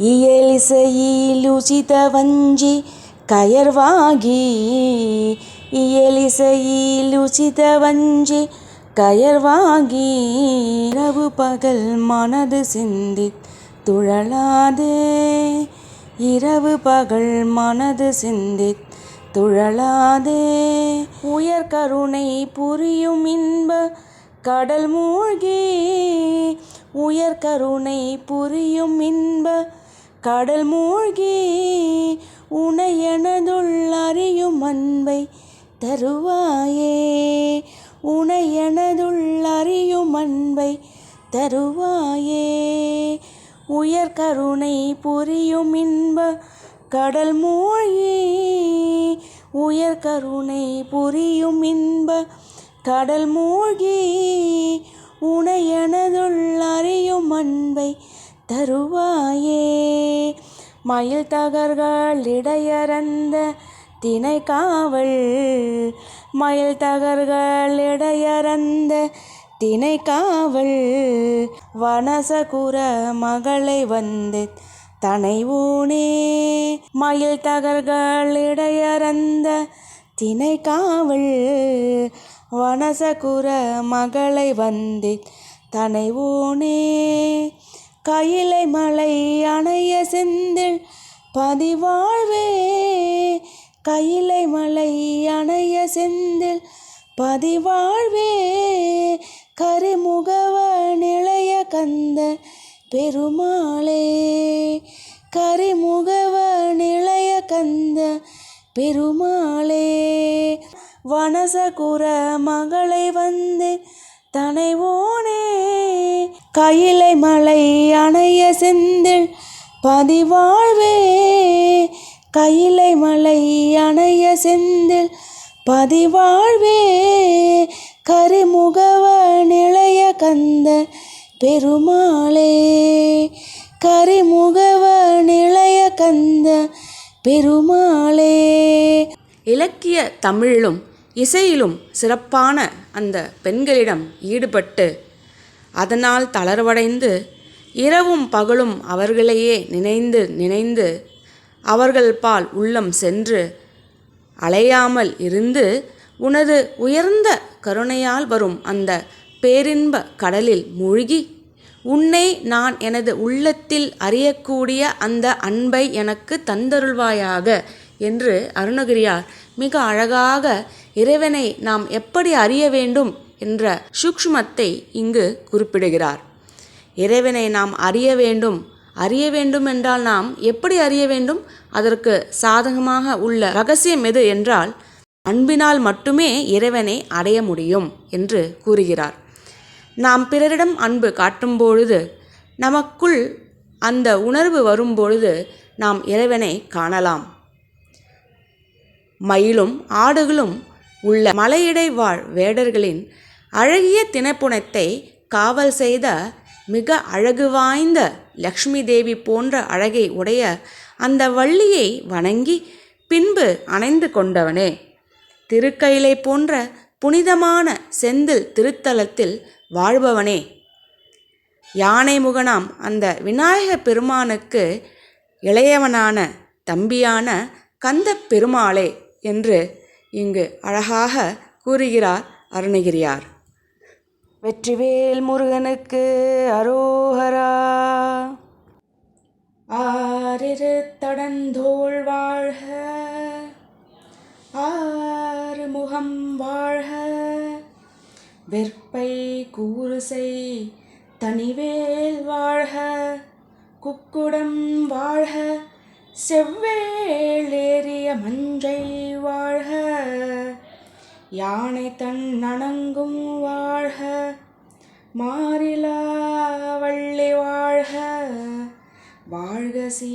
இயலிசையிலுசிதவஞ்சி கயர்வாகி இயலிசையிலுசிதவஞ்சி கயர்வாகி இரவு பகல் மனது சிந்தி துழலாதே. இரவு பகல் மனது சிந்தி துழலாதே. உயர் கருணை புரியும் இன்ப கடல் மூழ்கி உயர் கருணை புரியும் இன்ப கடல் மூழ்கி உனையனதுள் அறியும் அன்பை தருவாயே. உனையனதுள் அறியும் அன்பை தருவாயே. உயர் கருணை புரியும் இன்ப கடல் மூழ்கி உயர் கருணை புரியும் இன்ப கடல் மூழ்கி உனையனதுள் அறியும் அன்பை தருவாயே. மயில் தகர்கள் இடையறந்த தினை காவல் மயில் தகர்கள் இடையறந்த தினை காவல் வனசகுர மகளை வந்து தனை ஊனே. மயில் தகர்கள் இடையறந்த தினை காவல் வனசகுர மகளை வந்து தனை ஊனே. கயிலை மலை அணைய செந்தில் பதிவாழ்வே. கயிலை மலை அணைய செந்தில் பதிவாழ்வே. கரிமுகவ நிலைய கந்த பெருமாளே. கரிமுகவ நிலைய கந்த பெருமாளே. வனசகுர மகளை வந்தேன் தனைவோனே கையிலை மலை அணைய செந்தில் பதிவாழ்வே. கையிலை மலை அணைய செந்தில் பதிவாழ்வே. கரிமுகவ நிலைய கந்த பெருமாளே. கரிமுகவ நிலைய கந்த பெருமாளே. இலக்கிய தமிழிலும் இசையிலும் சிறப்பான அந்த பெண்களிடம் ஈடுபட்டு அதனால் தளர்வடைந்து இரவும் பகலும் அவர்களையே நினைந்து நினைந்து அவர்கள் பால் உள்ளம் சென்று அலையாமல் இருந்து உனது உயர்ந்த கருணையால் வரும் அந்த பேரின்ப கடலில் மூழ்கி உன்னை நான் எனது உள்ளத்தில் அறியக்கூடிய அந்த அன்பை எனக்கு தந்தருள்வாயாக என்று அருணகிரியார் மிக அழகாக இறைவனை நாம் எப்படி அறிய வேண்டும் என்ற சூக்ஷ்மத்தை இங்கு குறிப்பிடுகிறார். இறைவனை நாம் அறிய வேண்டும். அறிய வேண்டும் என்றால் நாம் எப்படி அறிய வேண்டும்? அதற்கு சாதகமாக உள்ள ரகசியம் எது என்றால் அன்பினால் மட்டுமே இறைவனை அடைய முடியும் என்று கூறுகிறார். நாம் பிறரிடம் அன்பு காட்டும் பொழுது நமக்குள் அந்த உணர்வு வரும்பொழுது நாம் இறைவனை காணலாம். மயிலும் ஆடுகளும் உள்ள மலையிடை வாழ் வேடர்களின் அழகிய தினப்புணத்தை காவல் செய்த மிக அழகு வாய்ந்த லக்ஷ்மி தேவி போன்ற அழகை உடைய அந்த வள்ளியை வணங்கி பின்பு அணைந்து கொண்டவனே. திருக்கயிலை போன்ற புனிதமான செந்தில் திருத்தலத்தில் வாழ்பவனே. யானை முகனாம் அந்த விநாயக பெருமானுக்கு இளையவனான தம்பியான கந்த பெருமாளே என்று இங்கு அழகாக கூறுகிறார் அருணகிரியார். வெற்றிவேல் முருகனுக்கு அரோகரா. ஆறிரு தடந்தோள் வாழ்க. ஆறு முகம் வாழ்க. வெற்பை கூறுசை தனிவேல் வாழ்க. குக்குடம் வாழ்க. செவ்வேளேறிய மஞ்சை வாழ்க. யானை தன் நணங்கும் வாழ்க மாறிலா வள்ளி வாழ்க. வாழ்க சீ